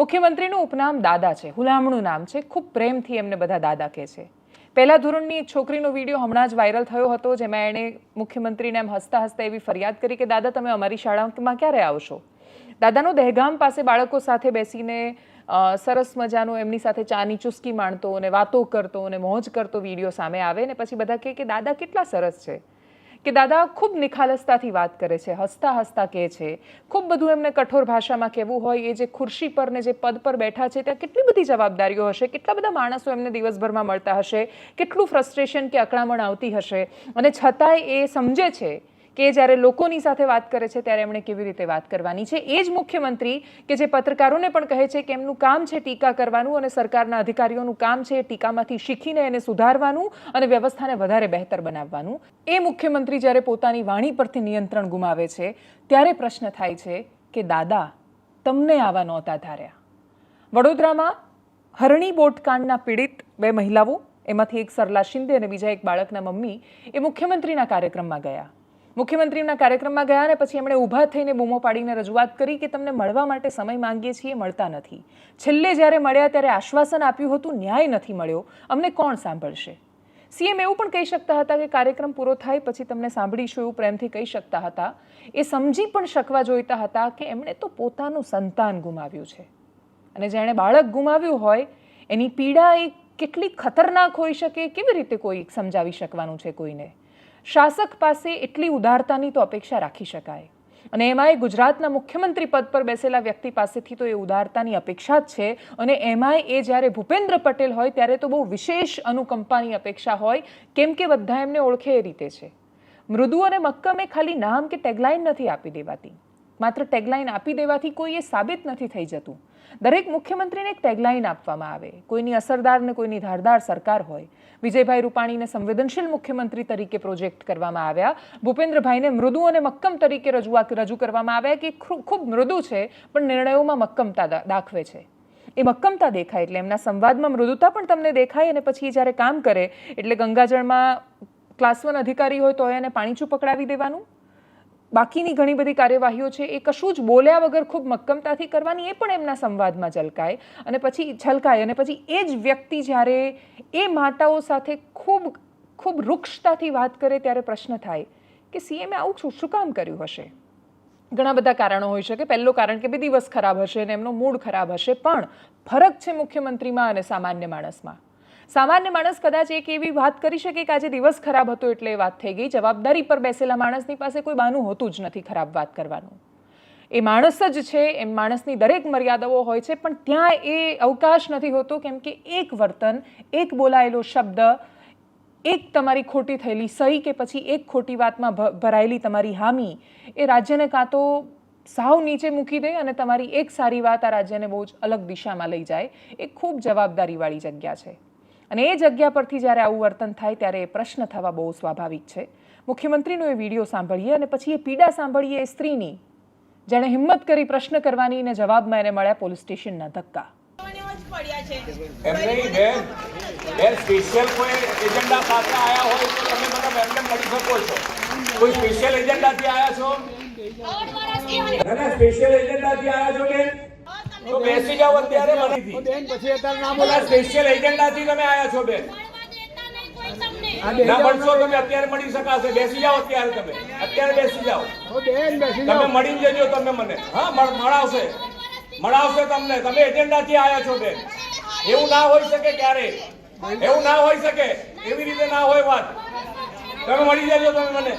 મુખ્યમંત્રીનું ઉપનામ દાદા છે, હુલામણું નામ છે, ખૂબ પ્રેમથી એમને બધા દાદા કહે છે. પહેલા ધોરણની એક છોકરીનો વીડિયો હમણાં જ વાયરલ થયો હતો, જેમાં એણે મુખ્યમંત્રીને એમ હસતા હસતા એવી ફરિયાદ કરી કે, દાદા, તમે અમારી શાળામાં ક્યારે આવશો? દાદાનો દહેગામ પાસે બાળકો સાથે બેસીને સરસ મજાનો એમની સાથે ચાની ચુસ્કી માણતો અને વાતો કરતો અને મોજ કરતો વીડિયો સામે આવે ને પછી બધા કહે કે, દાદા, કેટલા સરસ છે. કે દાદા, ખૂબ નિખાલસતાથી વાત કરે છે, હસતા હસતા કહે છે. ખૂબ બધું એમને કઠોર ભાષામાં કહેવું હોય, એ જે ખુરશી પર ને જે પદ પર બેઠા છે, ત્યાં કેટલી બધી જવાબદારીઓ હશે, કેટલા બધા માણસો એમને દિવસભરમાં મળતા હશે, કેટલું ફ્રસ્ટ્રેશન કે અકળામણ આવતી હશે. અને છતાંય એ સમજે છે કે જ્યારે લોકોની સાથે વાત કરે છે ત્યારે એમણે કેવી રીતે વાત કરવાની છે. એ જ મુખ્યમંત્રી કે જે પત્રકારોને પણ કહે છે કે એમનું કામ છે ટીકા કરવાનું અને સરકારના અધિકારીઓનું કામ છે ટીકામાંથી શીખીને એને સુધારવાનું અને વ્યવસ્થાને વધારે બહેતર બનાવવાનું. એ મુખ્યમંત્રી જ્યારે પોતાની વાણી પરથી નિયંત્રણ ગુમાવે છે, ત્યારે પ્રશ્ન થાય છે કે, દાદા, તમને આવા નહોતા ધાર્યા. વડોદરામાં હરણી બોટકાંડના પીડિત બે મહિલાઓ, એમાંથી એક સરલા શિંદે અને બીજા એક બાળકના મમ્મી, એ મુખ્યમંત્રીના કાર્યક્રમમાં ગયા. મુખ્યમંત્રીના કાર્યક્રમમાં ગયા અને પછી એમણે ઊભા થઈને બૂમો પાડીને રજૂઆત કરી કે તમને મળવા માટે સમય માંગીએ છીએ, મળતા નથી. છેલ્લે જ્યારે મળ્યા ત્યારે આશ્વાસન આપ્યું હતું, ન્યાય નથી મળ્યો. અમને કોણ સાંભળશે? સીએમ એવું પણ કહી શકતા હતા કે કાર્યક્રમ પૂરો થાય પછી તમને સાંભળીશું એવું પ્રેમથી કહી શકતા હતા. એ સમજી પણ શકવા જોઈતા હતા કે એમણે તો પોતાનું સંતાન ગુમાવ્યું છે. અને જેણે બાળક ગુમાવ્યું હોય, એની પીડા એ કેટલી ખતરનાક હોઈ શકે, કેવી રીતે કોઈ સમજાવી શકવાનું છે કોઈને? શાસક પાસે એટલી ઉદારતાની તો અપેક્ષા રાખી શકાય. અને એમાંય ગુજરાતના મુખ્યમંત્રી પદ પર બેસેલા વ્યક્તિ પાસેથી તો એ ઉદારતાની અપેક્ષા જ છે. અને એમાંય એ જ્યારે ભૂપેન્દ્ર પટેલ હોય ત્યારે તો બહુ વિશેષ અનુકંપાની અપેક્ષા હોય, કેમ કે બધા એમને ઓળખે એ રીતે છે. મૃદુ અને મક્કમ ખાલી નામ કે ટેગલાઇન નથી આપી દેવાતી. માત્ર ટેગલાઇન આપી દેવાથી કોઈ એ સાબિત નથી થઈ જતું. દરેક મુખ્યમંત્રીને એક ટેગલાઇન આપવામાં આવે. કોઈની અસરદાર ને કોઈની ધારદાર સરકાર હોય. વિજયભાઈ રૂપાણીને સંવેદનશીલ મુખ્યમંત્રી તરીકે પ્રોજેક્ટ કરવામાં આવ્યા. ભૂપેન્દ્રભાઈને મૃદુ અને મક્કમ તરીકે રજૂઆત રજૂ કરવામાં આવ્યા કે ખૂબ મૃદુ છે, પણ નિર્ણયોમાં મક્કમતા દાખવે છે. એ મક્કમતા દેખાય એટલે એમના સંવાદમાં મૃદુતા પણ તમને દેખાય અને પછી જ્યારે કામ કરે, એટલે ગંગાજળમાં ક્લાસ વન અધિકારી હોય તો એને પાણીચું પકડાવી દેવાનું. બાકીની ઘણી બધી કાર્યવાહીઓ છે એ કશું જ બોલ્યા વગર ખૂબ મક્કમતાથી કરવાની એ પણ એમના સંવાદમાં ઝલકાય. અને પછી છલકાય અને પછી એ જ વ્યક્તિ જ્યારે એ માતાઓ સાથે ખૂબ ખૂબ વૃક્ષતાથી વાત કરે ત્યારે પ્રશ્ન થાય કે સીએમે આવું શું કામ કર્યું હશે? ઘણા બધા કારણો હોઈ શકે. પહેલું કારણ કે બે દિવસ ખરાબ હશે અને એમનો મૂડ ખરાબ હશે પણ ફરક છે મુખ્યમંત્રીમાં અને સામાન્ય માણસમાં. સામાન્ય માણસ કદાચ એક એવી વાત કરી શકે કે આજે દિવસ ખરાબ હતો એટલે એ વાત થઈ ગઈ. જવાબદારી પર બેસેલા માણસની પાસે કોઈ બાનું હોતું જ નથી ખરાબ વાત કરવાનું. એ માણસ જ છે એમ માણસની દરેક મર્યાદાઓ હોય છે, પણ ત્યાં એ અવકાશ નથી હોતો કેમ કે એક વર્તન, એક બોલાયેલો શબ્દ, એક તમારી ખોટી થયેલી સહી કે પછી એક ખોટી વાતમાં ભરાયેલી તમારી હામી, એ રાજ્યને કાં તો સાવ નીચે મૂકી દે અને તમારી એક સારી વાત આ રાજ્યને બહુ જ અલગ દિશામાં લઈ જાય. એ ખૂબ જવાબદારીવાળી જગ્યા છે. અને એ જગ્યા પરથી જ્યારે આવું વર્તન થાય ત્યારે એ પ્રશ્ન થવા બહુ સ્વાભાવિક છે. મુખ્યમંત્રીનો એ વીડિયો સાંભળીએ અને પછી એ પીડા સાંભળીએ એ સ્ત્રીની. જેણે હિંમત કરી પ્રશ્ન કરવાની અને જવાબમાં એને મળ્યા પોલીસ સ્ટેશનના ધક્કા. એમ નહીં બેન બેન સ્પેશિયલ કોઈ એજન્ડા સાથે આયા હોય તો તમે મને એમને મળી શકો છો. કોઈ સ્પેશિયલ એજન્ડાથી આયા છો? ના ના સ્પેશિયલ એજન્ડાથી આયા છો બેન. તો બેસી જાઓ અત્યારે મને. બેન પછી અત્યારે ના બોલા સ્પેશિયલ એજન્ડાથી તમે આયા છો બેન. ના મળશો તમે અત્યારે મળી શકાશે. બેસી જાઓ અત્યારે તમે. અત્યારે બેસી જાઓ. બોલો બેન બેસી તમે મળી જજો તમે મને. હા મળાવશે. મળાવશે તમને. તમે એજન્ડાથી આયા છો બેન. એવું ના હોઈ શકે ક્યારે. એવું ના હોઈ શકે. એવી રીતે ના હોય વાત. તમે મળી જજો તમે મને.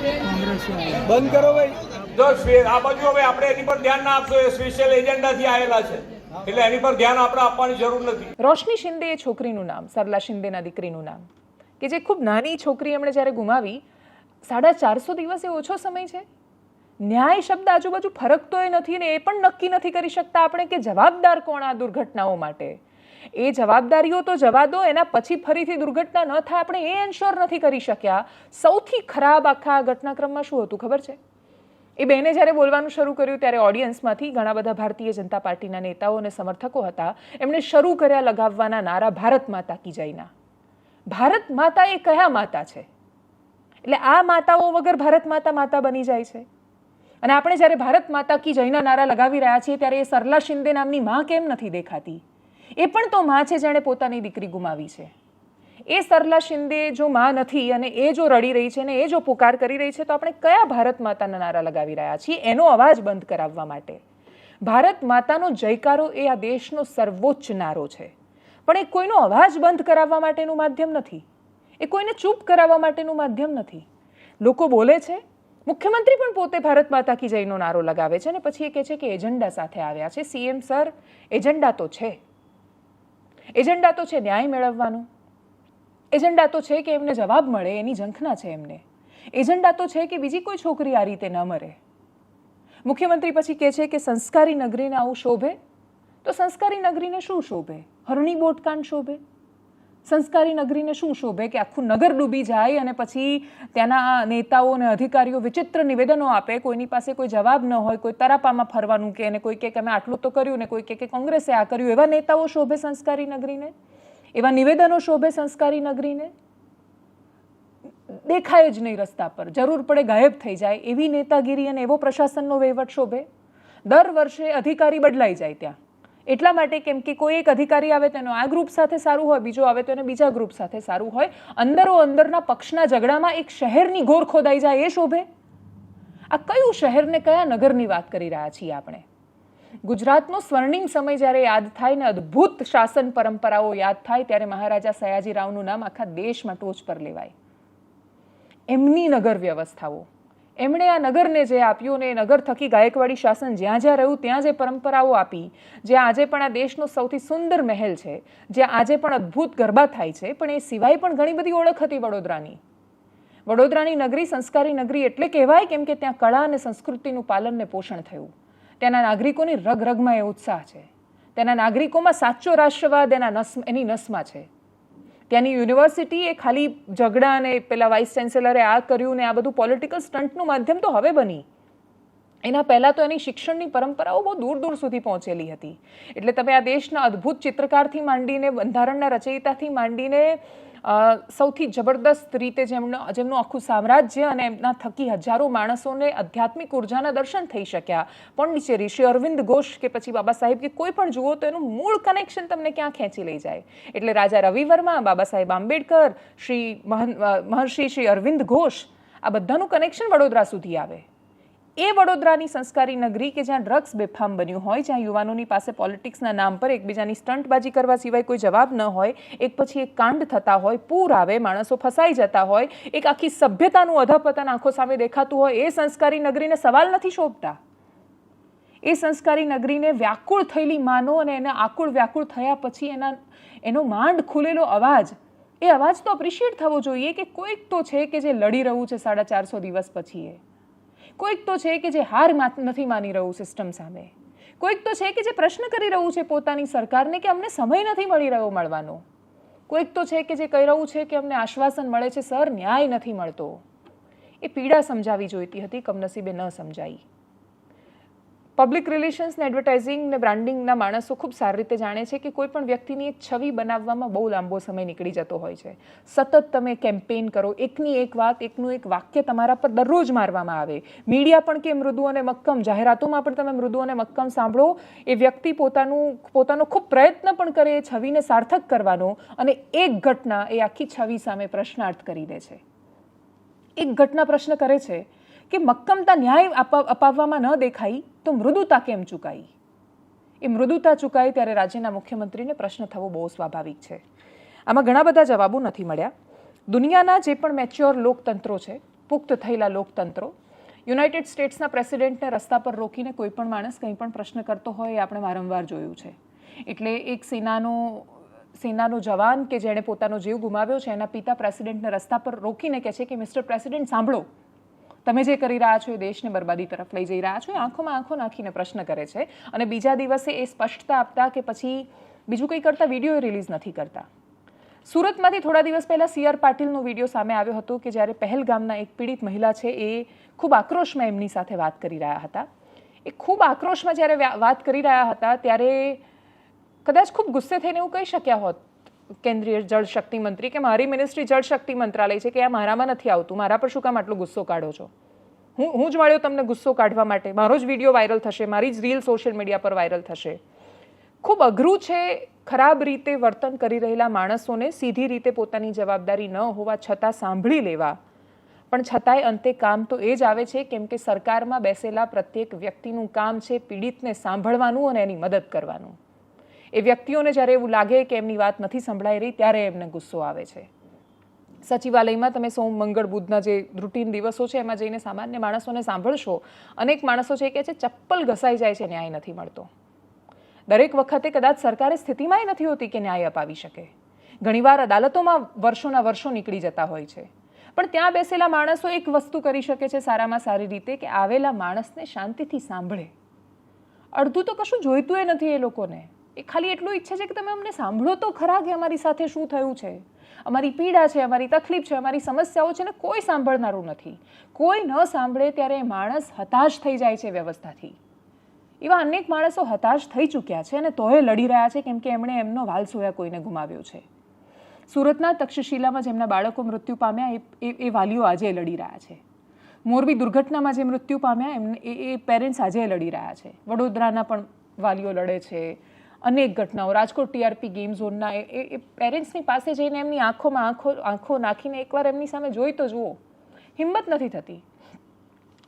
બંધ કરો ભાઈ. જો આ બાજુ હવે આપણે એની પર ધ્યાન ના આપશો એ સ્પેશિયલ એજન્ડાથી આવેલા છે. એટલે એની પર ધ્યાન આપણે આપવાની જરૂર નથી. રોશની શિંદે એ છોકરીનું નામ સરલા શિંદેના દીકરીનું નામ કે જે ખૂબ નાની છોકરી એમણે જ્યારે ગુમાવી સાડા ચારસો દિવસ એ ઓછો સમય છે. ન્યાય શબ્દ આજુબાજુ ફરકતો એ નથી ને એ પણ નક્કી નથી કરી શકતા આપણે કે જવાબદાર કોણ આ દુર્ઘટનાઓ માટે? એ જવાબદારીઓ તો જવા દો, એના પછી ફરીથી દુર્ઘટના ન થાય, આપણે એ એન્શ્યોર નથી કરી શક્યા. સૌથી ખરાબ આખા ઘટનાક્રમમાં શું હતું ખબર છે? એ બેને જ્યારે બોલવાનું શરૂ કર્યું ત્યારે ઓડિયન્સમાંથી ઘણા બધા ભારતીય જનતા પાર્ટીના નેતાઓ અને સમર્થકો હતા. એમણે શરૂ કર્યા લગાવવાના નારા ભારત માતા કી જયના. ભારત માતા એ કયા માતા છે? એટલે આ માતાઓ વગર ભારત માતા માતા બની જાય છે. અને આપણે જ્યારે ભારત માતા કી જયના નારા લગાવી રહ્યા છીએ ત્યારે એ સરલા શિંદે નામની માં કેમ નથી દેખાતી? એ પણ તો માં છે જેણે પોતાની દીકરી ગુમાવી છે. એ સરલા શિંદે જો માં નથી અને એ જો રડી રહી છે ને એ જો પુકાર કરી રહી છે, તો આપણે કયા ભારત માતાના નારા લગાવી રહ્યા છીએ? એનો અવાજ બંધ કરાવવા માટે. ભારત માતાનો જયકારો એ આ દેશનો સર્વોચ્ચ નારો છે. પણ એ કોઈનો અવાજ બંધ કરાવવા માટેનું માધ્યમ નથી. એ કોઈને ચૂપ કરાવવા માટેનું માધ્યમ નથી. લોકો બોલે છે, મુખ્યમંત્રી પણ પોતે ભારત માતા કી જયનો નારો લગાવે છે અને પછી એ કહે છે કે એજન્ડા સાથે આવ્યા છે. સીએમ સર, એજન્ડા તો છે. એજન્ડા તો છે ન્યાય મેળવવાનો. એજન્ડા તો છે કે એમને જવાબ મળે, એની ઝંખના છે એમને. એજન્ડા તો છે કે બીજી કોઈ છોકરી આ રીતે ન મરે. મુખ્યમંત્રી પછી કહે છે કે સંસ્કારી નગરીને આવું શોભે? તો સંસ્કારી નગરીને શું શોભે? હરણી બોટકાંડ શોભે? સંસ્કારી નગરીને શું શોભે કે આખું નગર ડૂબી જાય અને પછી ત્યાંના નેતાઓ અને અધિકારીઓ વિચિત્ર નિવેદનો આપે, કોઈની પાસે કોઈ જવાબ ન હોય, કોઈ તરાપામાં ફરવાનું કે અને કોઈ કે અમે આટલું તો કર્યું ને કોઈ કે કોંગ્રેસે આ કર્યું, એવા નેતાઓ શોભે સંસ્કારી નગરીને? એવા નિવેદનો શોભે સંસ્કારી નગરીને? દેખાય જ નહીં રસ્તા પર. જરૂર પડે ગાયબ થઈ જાય. એવી નેતાગીરી અને એવો પ્રશાસનનો વહીવટ શોભે? દર વર્ષે અધિકારી બદલાઈ જાય ત્યાં. એટલા માટે કેમ કે કોઈ એક અધિકારી આવે તેનો આ ગ્રુપ સાથે સારું હોય, બીજો આવે તો એને બીજા ગ્રુપ સાથે સારું હોય. અંદરો અંદરના પક્ષના ઝઘડામાં એક શહેરની ગોર ખોદાઈ જાય એ શોભે? આ કયું શહેરને કયા નગરની વાત કરી રહ્યા છીએ આપણે? ગુજરાતનો સ્વર્ણિમ સમય જ્યારે યાદ થાય ને અદ્ભુત શાસન પરંપરાઓ યાદ થાય ત્યારે મહારાજા સયાજીરાવનું નામ આખા દેશમાં ટોચ પર લેવાય. એમની નગર વ્યવસ્થાઓ એમણે આ નગરને જે આપ્યું ને એ નગર થકી ગાયકવાડી શાસન જ્યાં જ્યાં રહ્યું, ત્યાં જે પરંપરાઓ આપી, જ્યાં આજે પણ આ દેશનો સૌથી સુંદર મહેલ છે, જ્યાં આજે પણ અદ્ભુત ગરબા થાય છે, પણ એ સિવાય પણ ઘણી બધી ઓળખ હતી વડોદરાની. વડોદરાની નગરી સંસ્કારી નગરી એટલે કહેવાય કેમ કે ત્યાં કળા અને સંસ્કૃતિનું પાલન ને પોષણ થયું. ત્યાંના નાગરિકોની રગ રગમાં એ ઉત્સાહ છે. તેના નાગરિકોમાં સાચો રાષ્ટ્રવાદ એના નસ, એની નસમાં છે. ત્યાંની યુનિવર્સિટી એ ખાલી ઝઘડા અને પેલા વાઇસ ચાન્સેલરે આ કર્યું ને આ બધું પોલિટિકલ સ્ટન્ટનું માધ્યમ તો હવે બની. એના પહેલાં તો એની શિક્ષણની પરંપરાઓ બહુ દૂર દૂર સુધી પહોંચેલી હતી. એટલે તમે આ દેશના અદ્ભુત ચિત્રકારથી માંડીને, બંધારણના રચયિતાથી માંડીને સૌથી જબરદસ્ત રીતે જેમનો, જેમનું આખું સામ્રાજ્ય અને એમના થકી હજારો માણસોને આધ્યાત્મિક ઉર્જાના દર્શન થઈ શક્યા. પોંડિચેરી શ્રી અરવિંદ ઘોષ કે પછી બાબા સાહેબ કે કોઈ પણ જુઓ તો એનું મૂળ કનેક્શન તમને ક્યાં ખેંચી લઈ જાય. એટલે રાજા રવિ વર્મા, બાબા સાહેબ આંબેડકર, શ્રી મહર્ષિ શ્રી અરવિંદ ઘોષ આ બધાનું કનેક્શન વડોદરા સુધી આવે. એ વડોદરાની સંસ્કારી નગરી કે જ્યાં ડ્રગ્સ બેફામ બન્યું હોય, જ્યાં યુવાનોની પાસે પોલિટિક્સના નામ પર એકબીજાની સ્ટંટબાજી કરવા સિવાય કોઈ જવાબ ન હોય, એક પછી એક કાંડ થતા હોય, પૂર આવે, માણસો ફસાઈ જતા હોય, એક આખી સભ્યતાનું અધપતન આંખો સામે દેખાતું હોય, એ સંસ્કારી નગરીને સવાલ નથી શોભતા. એ સંસ્કારી નગરીને વ્યાકુળ થયેલી માનો અને એના આકુળ વ્યાકુળ થયા પછી એના, એનો માંડ ખુલેલો અવાજ, એ અવાજ તો અપ્રિશિએટ થવો જોઈએ કે કોઈક તો છે કે જે લડી રહ્યું છે સાડા ચારસો દિવસ પછી એ કોઈક તો છે કે જે હાર નથી માની રહ્યું સિસ્ટમ સામે. કોઈક તો છે કે જે પ્રશ્ન કરી રહ્યું છે પોતાની સરકારને કે અમને સમય નથી મળી રહ્યો મળવાનો. કોઈક તો છે કે જે કહી રહ્યું છે કે અમને આશ્વાસન મળે છે, સર, ન્યાય નથી મળતો. એ પીડા સમજાવી જોઈતી હતી, કમનસીબે ન સમજાઈ. પબ્લિક રિલેશન્સ ને એડવર્ટાઇઝિંગ ને બ્રાન્ડિંગના માણસો ખૂબ સારી રીતે જાણે છે કે કોઈ પણ વ્યક્તિની એક છબી બનાવવામાં બહુ લાંબો સમય નીકળી જતો હોય છે. સતત તમે કેમ્પેઇન કરો, એકની એક વાત, એકનું એક વાક્ય તમારા પર દરરોજ મારવામાં આવે. મીડિયા પણ કે મૃદુ અને મક્કમ, જાહેરાતોમાં પણ તમે મૃદુ અને મક્કમ સાંભળો. એ વ્યક્તિ પોતાનું, પોતાનો ખૂબ પ્રયત્ન પણ કરે, એ છબીને સાર્થક કરવાનો અને એક ઘટના એ આખી છબી સામે પ્રશ્નાર્થ કરી દે છે. એક ઘટના પ્રશ્ન કરે છે. કે મક્કમતા ન્યાય અપાવવામાં ન દેખાઈ, તો મૃદુતા કેમ ચૂકાઈ? એ મૃદુતા ચૂકાઈ ત્યારે રાજ્યના મુખ્યમંત્રીને પ્રશ્ન થવો બહુ સ્વાભાવિક છે. આમાં ઘણા બધા જવાબો નથી મળ્યા. દુનિયાના જે પણ મેચ્યોર લોકતંત્રો છે, પુખ્ત થયેલા લોકતંત્રો, યુનાઇટેડ સ્ટેટ્સના પ્રેસિડેન્ટને રસ્તા પર રોકીને કોઈ પણ માણસ કંઈ પણ પ્રશ્ન કરતો હોય એ આપણે વારંવાર જોયું છે. એટલે એક સેનાનો સેનાનો જવાન કે જેણે પોતાનો જીવ ગુમાવ્યો છે, એના પિતા પ્રેસિડેન્ટને રસ્તા પર રોકીને કહે છે કે, મિસ્ટર પ્રેસિડેન્ટ, સાંભળો. તમે જે કરી રહ્યા છો એ દેશને બરબાદી તરફ લઈ જઈ રહ્યા છો એ આંખોમાં આંખો નાખીને પ્રશ્ન કરે છે. અને બીજા દિવસે એ સ્પષ્ટતા આપતા કે પછી બીજું કંઈ કરતા વીડિયો રિલીઝ નથી કરતા. સુરતમાંથી થોડા દિવસ પહેલાં સી આર પાટીલનો વીડિયો સામે આવ્યો હતો કે જ્યારે પહેલગામના એક પીડિત મહિલા છે એ ખૂબ આક્રોશમાં એમની સાથે વાત કરી રહ્યા હતા. એ ખૂબ આક્રોશમાં જ્યારે વાત કરી રહ્યા હતા ત્યારે કદાચ ખૂબ ગુસ્સે થઈને એવું કહી શક્યા હોત કેન્દ્રીય જળશક્તિ મંત્રી કે મારી મિનિસ્ટ્રી જળશક્તિ મંત્રાલય છે કે આ મારામાં નથી આવતું? મારા પર શું કામ આટલો ગુસ્સો કાઢો છો? હું હું જ મળ્યો તમને ગુસ્સો કાઢવા માટે. મારો જ વીડિયો વાયરલ થશે, મારી જ રીલ સોશિયલ મીડિયા પર વાયરલ થશે. ખૂબ અઘરું છે ખરાબ રીતે વર્તન કરી રહેલા માણસોને સીધી રીતે પોતાની જવાબદારી ન હોવા છતાં સાંભળી લેવા. પણ છતાંય અંતે કામ તો એ જ આવે છે કેમ કે સરકારમાં બેસેલા પ્રત્યેક વ્યક્તિનું કામ છે પીડિતને સાંભળવાનું અને એની મદદ કરવાનું. એ વ્યક્તિઓને જ્યારે એવું લાગે કે એમની વાત નથી સંભળાઈ રહી, ત્યારે એમને ગુસ્સો આવે છે. સચિવાલયમાં તમે સોમ, મંગળ, બુધના જે રૂટીન દિવસો છે, એમાં જઈને સામાન્ય માણસોને સાંભળશો. અનેક માણસો છે કે છે ચપ્પલ ઘસાઈ જાય છે, ન્યાય નથી મળતો. દરેક વખતે કદાચ સરકારે સ્થિતિમાંય નથી હોતી કે ન્યાય અપાવી શકે. ઘણીવાર અદાલતોમાં વર્ષોના વર્ષો નીકળી જતા હોય છે. પણ ત્યાં બેસેલા માણસો એક વસ્તુ કરી શકે છે સારામાં સારી રીતે કે આવેલા માણસને શાંતિથી સાંભળે. અડધું તો કશું જોઈતું એ નથી એ લોકોને. એ ખાલી એટલું ઈચ્છે છે કે તમે અમને સાંભળો તો ખરા કે અમારી સાથે શું થયું છે. અમારી પીડા છે, અમારી તકલીફ છે, અમારી સમસ્યાઓ છે ને કોઈ સાંભળનારું નથી. કોઈ ન સાંભળે ત્યારે એ માણસ હતાશ થઈ જાય છે વ્યવસ્થાથી. એવા અનેક માણસો હતાશ થઈ ચૂક્યા છે અને તોય લડી રહ્યા છે કેમ કે એમણે એમનો વાલ સોયા કોઈને ગુમાવ્યો છે. સુરતના તક્ષશિલામાં જેમના બાળકો મૃત્યુ પામ્યા એ- એ વાલીઓ આજે લડી રહ્યા છે. મોરબી દુર્ઘટનામાં જે મૃત્યુ પામ્યા એમને, એ પેરેન્ટ્સ આજે લડી રહ્યા છે. વડોદરાના પણ વાલીઓ લડે છે. અનેક ઘટનાઓ. રાજકોટ ટીઆરપી ગેમ ઝોનના એ- પેરેન્ટ્સની પાસે જઈને એમની આંખોમાં આંખો આંખો નાખીને એકવાર એમની સામે જોઈ તો જુઓ. હિંમત નથી થતી.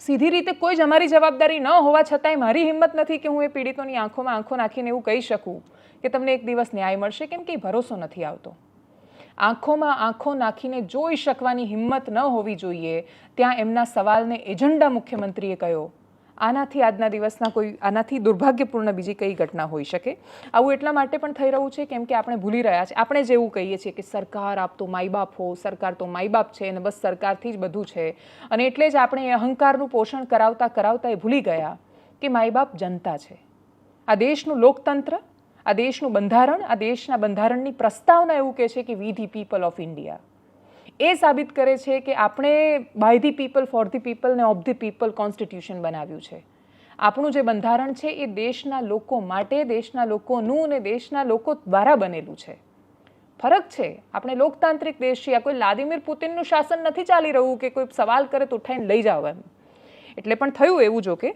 સીધી રીતે કોઈ જ અમારી જવાબદારી ન હોવા છતાંય મારી હિંમત નથી કે હું એ પીડિતોની આંખોમાં આંખો નાખીને એવું કહી શકું કે તમને એક દિવસ ન્યાય મળશે કેમ કે ભરોસો નથી આવતો. આંખોમાં આંખો નાખીને જોઈ શકવાની હિંમત ન હોવી જોઈએ. ત્યાં એમના સવાલને એજન્ડા મુખ્યમંત્રીએ કહ્યો. આનાથી આજના દિવસના કોઈ, આનાથી દુર્ભાગ્યપૂર્ણ બીજી કઈ ઘટના હોઈ શકે? આવું એટલા માટે પણ થઈ રહ્યું છે, કેમ કે આપણે ભૂલી રહ્યા છે આપણે જેવું કહીએ છીએ કે સરકાર આપ તો માઈ બાપ હો, સરકાર તો માય બાપ છે અને બસ સરકારથી જ બધું છે. અને એટલે જ આપણે એ અહંકારનું પોષણ કરાવતા કરાવતા એ ભૂલી ગયા કે માય બાપ જનતા છે. આ દેશનું લોકતંત્ર, આ દેશનું બંધારણ, આ દેશના બંધારણની પ્રસ્તાવના એવું કહે છે કે we the people of India એ સાબિત કરે છે કે આપણે by the people for the people ને ઓફ ધી પીપલ કોન્સ્ટિટ્યુશન બનાવ્યું છે. આપણું જે બંધારણ છે એ દેશના લોકો માટે, દેશના લોકોનું અને દેશના લોકો દ્વારા બનેલું છે. ફરક છે, આપણે લોકતાંત્રિક દેશ છીએ, આ કોઈ વ્લાદિમીર પુતિનનું શાસન નથી ચાલી રહ્યું કે કોઈ સવાલ કરે તો ઉઠાઈને લઈ જાઓ એમ. એટલે પણ થયું એવું જો કે,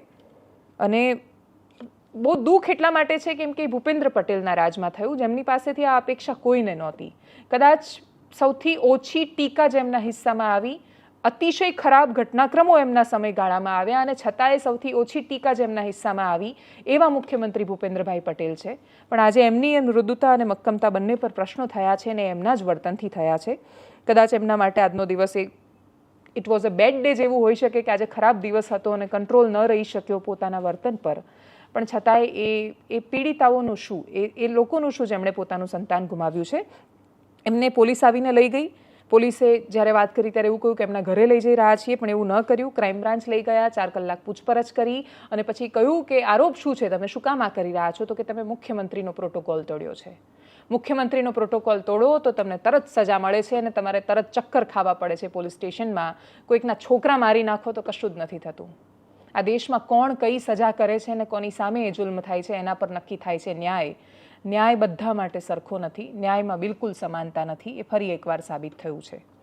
અને બહુ દુઃખ એટલા માટે છે કેમ કે ભૂપેન્દ્ર પટેલના રાજમાં થયું, જેમની પાસેથી આ અપેક્ષા કોઈને નહોતી. કદાચ સૌથી ઓછી ટીકા જેમના હિસ્સામાં આવી. અતિશય ખરાબ ઘટનાક્રમો એમના સમયગાળામાં આવ્યા અને છતાંય સૌથી ઓછી ટીકા જેમના હિસ્સામાં આવી, એવા મુખ્યમંત્રી ભૂપેન્દ્રભાઈ પટેલ છે. પણ આજે એમની એ મૃદુતા અને મક્કમતા બંને પર પ્રશ્નો થયા છે અને એમના જ વર્તનથી થયા છે. કદાચ એમના માટે આજનો દિવસ એ it was a bad day જેવું હોઈ શકે કે આજે ખરાબ દિવસ હતો અને કંટ્રોલ ન રહી શક્યો પોતાના વર્તન પર. પણ છતાંય એ એ પીડિતાઓનું શું, એ એ લોકોનું શું જેમણે પોતાનું સંતાન ગુમાવ્યું છે? એમને પોલીસ આવીને લઈ ગઈ. પોલીસે જ્યારે વાત કરી ત્યારે એવું કહ્યું કે એમના ઘરે લઈ જઈ રહ્યા છીએ, પણ એવું ન કર્યું. ક્રાઇમ બ્રાન્ચ લઈ ગયા, ચાર કલાક પૂછપરછ કરી અને પછી કહ્યું કે આરોપ શું છે, તમે શું કામ આ કરી રહ્યા છો? તો કે તમે મુખ્યમંત્રીનો પ્રોટોકોલ તોડ્યો છે. મુખ્યમંત્રીનો પ્રોટોકોલ તોડો તો તમને તરત સજા મળે છે અને તમારે તરત ચક્કર ખાવા પડે છે પોલીસ સ્ટેશનમાં. કોઈકના છોકરા મારી નાખો તો કશું જ નથી થતું. આ દેશમાં કોણ કઈ સજા કરે છે અને કોની સામે એ જુલ્મ થાય છે, એના પર નક્કી થાય છે ન્યાય. ન્યાય બધા માટે સરખો નથી, ન્યાયમાં બિલકુલ સમાનતા નથી, એ ફરી એકવાર સાબિત થયું છે.